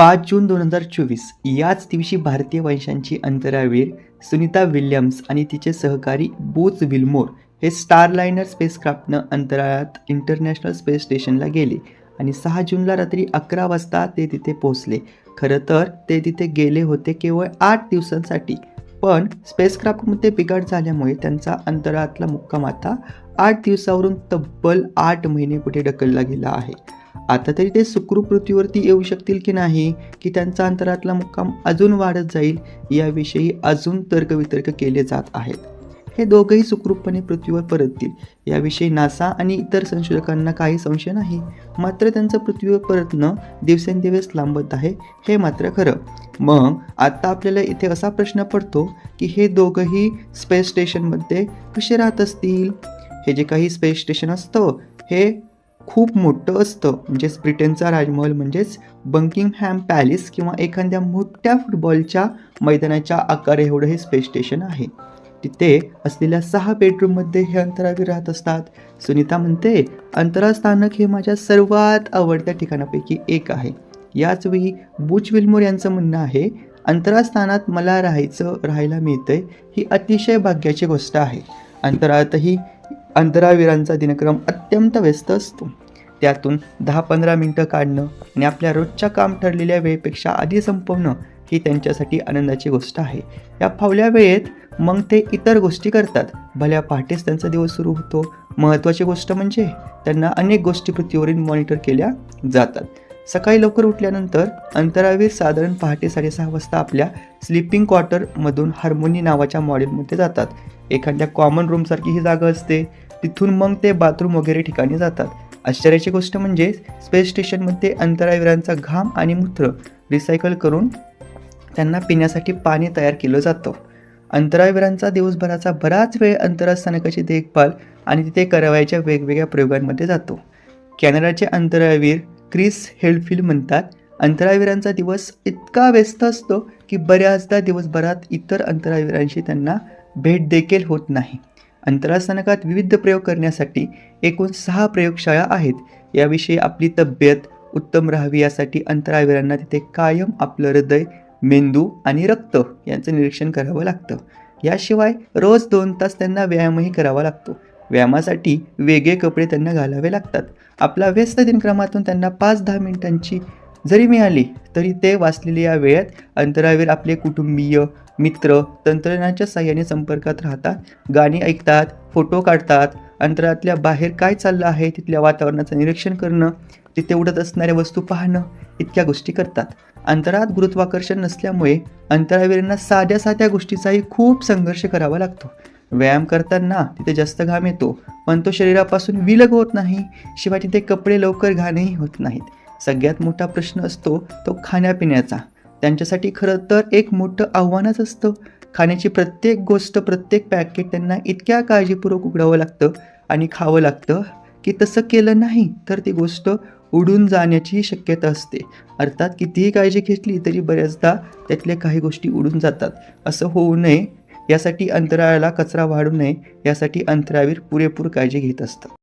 पाच जून दोन हजार चोवीस याच दिवशी भारतीय वंशांची अंतराळवीर सुनीता विल्यम्स आणि तिचे सहकारी बोच विल्मोर हे स्टारलायनर स्पेसक्राफ्टनं अंतराळात इंटरनॅशनल स्पेस स्टेशनला गेले आणि सहा जूनला रात्री अकरा वाजता ते तिथे पोहोचले. खरं तर ते तिथे गेले होते केवळ आठ दिवसांसाठी पण स्पेसक्राफ्टमध्ये बिघाड झाल्यामुळे त्यांचा अंतराळातला मुक्काम आता आठ दिवसावरून तब्बल आठ महिने पुढे ढकलला गेला आहे. आता तरी ते सुखरूप पृथ्वीवरती येऊ शकतील की नाही की त्यांचा अंतरातला मुक्काम अजून वाढत जाईल याविषयी अजून तर्कवितर्क केले जात आहेत. हे दोघंही सुखरूपपणे पृथ्वीवर परततील. याविषयी नासा आणि इतर संशोधकांना काही संशय नाही. मात्र त्यांचं पृथ्वीवर परतणं दिवसेंदिवस लांबत आहे हे मात्र खरं. मग आत्ता आपल्याला इथे असा प्रश्न पडतो की हे दोघंही स्पेस स्टेशनमध्ये कसे राहत असतील? हे जे काही स्पेस स्टेशन असतं हे खूप मोठं असतं. म्हणजेच ब्रिटनचा राजमहल म्हणजेच बंकिंगहॅम पॅलेस किंवा एखाद्या मोठ्या फुटबॉलच्या मैदानाच्या आकार एवढं हे स्पेस स्टेशन आहे. तिथे असलेल्या सहा बेडरूममध्ये हे अंतरावी राहत असतात. सुनीता म्हणते अंतरास्थानक हे माझ्या सर्वात आवडत्या ठिकाणापैकी एक आहे. याचवेळी बुच विल्मोर यांचं म्हणणं आहे अंतरास्थानात मला राहायचं राहायला मिळतंय ही अतिशय भाग्याची गोष्ट आहे. अंतराळातही अंतरावीरांचा दिनक्रम अत्यंत व्यस्त असतो. त्यातून दहा पंधरा मिनटं काढणं आणि आपल्या रोजच्या काम ठरलेल्या वेळेपेक्षा आधी संपवणं ही त्यांच्यासाठी आनंदाची गोष्ट आहे. या फावल्या वेळेत मग ते इतर गोष्टी करतात. भल्या पहाटेच त्यांचा दिवस सुरू होतो. महत्त्वाची गोष्ट म्हणजे त्यांना अनेक गोष्टी पृथ्वीवरील मॉनिटर केल्या जातात. सकाळी लवकर उठल्यानंतर अंतराळवीर साधारण पहाटे साडेसहा वाजता आपल्या स्लिपिंग क्वार्टरमधून हार्मोनी नावाच्या मॉडेलमध्ये जातात. एखाद्या कॉमन रूमसारखी ही जागा असते. तिथून मग ते बाथरूम वगैरे ठिकाणी जातात. आश्चर्याची गोष्ट म्हणजे स्पेस स्टेशनमध्ये अंतरावीरांचा घाम आणि मूत्र रिसायकल करून त्यांना पिण्यासाठी पाणी तयार केलं जातं. अंतराळवीरांचा दिवसभराचा बराच वेळ अंतराळ स्थानकाची देखभाल आणि तिथे करावयाच्या वेगवेगळ्या प्रयोगांमध्ये जातो. कॅनडाचे अंतराळवीर क्रिस हेल्डफिल्ड म्हणतात. अंतराळवीरांचा दिवस इतका व्यस्त असतो की बऱ्याचदा दिवसभरात इतर अंतराळवीरांशी त्यांना भेट देखील होत नाही. अंतराळ स्थानकात विविध प्रयोग करण्यासाठी एकूण सहा प्रयोगशाळा आहेत. याविषयी आपली तब्येत उत्तम राहावी यासाठी अंतराळवीरांना तिथे कायम आपलं हृदय मेंदू आणि रक्त यांचं निरीक्षण करावं लागतं. याशिवाय रोज दोन तास त्यांना व्यायामही करावा लागतो. व्यायामासाठी वेगळे कपडे त्यांना घालावे लागतात. आपला व्यस्त दिनक्रमातून त्यांना पाच दहा मिनिटांची जरी मिळाली तरी ते वाचलेल्या या वेळेत अंतरावर आपले कुटुंबीय मित्र तंत्रज्ञानाच्या साह्याने संपर्कात राहतात गाणी ऐकतात फोटो काढतात. अंतराळातल्या बाहेर काय चाललं आहे तिथल्या वातावरणाचं निरीक्षण करणं तिथे उडत असणाऱ्या वस्तू पाहणं इतक्या गोष्टी करतात. अंतराळात गुरुत्वाकर्षण नसल्यामुळे अंतरावीरांना साध्या साध्या गोष्टीचाही खूप संघर्ष करावा लागतो. व्यायाम करताना तिथे जास्त घाम येतो पण तो शरीरापासून विलग होत नाही शिवाय तिथे कपडे लवकर घाणही होत नाहीत. सगळ्यात मोठा प्रश्न असतो तो खाण्यापिण्याचा. त्यांच्यासाठी खरं तर एक मोठं आव्हानच असतं. खाण्याची प्रत्येक गोष्ट प्रत्येक पॅकेट त्यांना इतक्या काळजीपूर्वक उघडावं लागतं आणि खावं लागतं की तसं केलं नाही तर ती गोष्ट उडून जाण्याची शक्यता असते. अर्थात कितीही काळजी घेतली तरी बऱ्याचदा त्यातल्या काही गोष्टी उडून जातात. असं होऊ नये यासाठी अंतराळाला कचरा वाढू नये यासाठी अंतरावीर पुरेपूर काळजी घेत असतं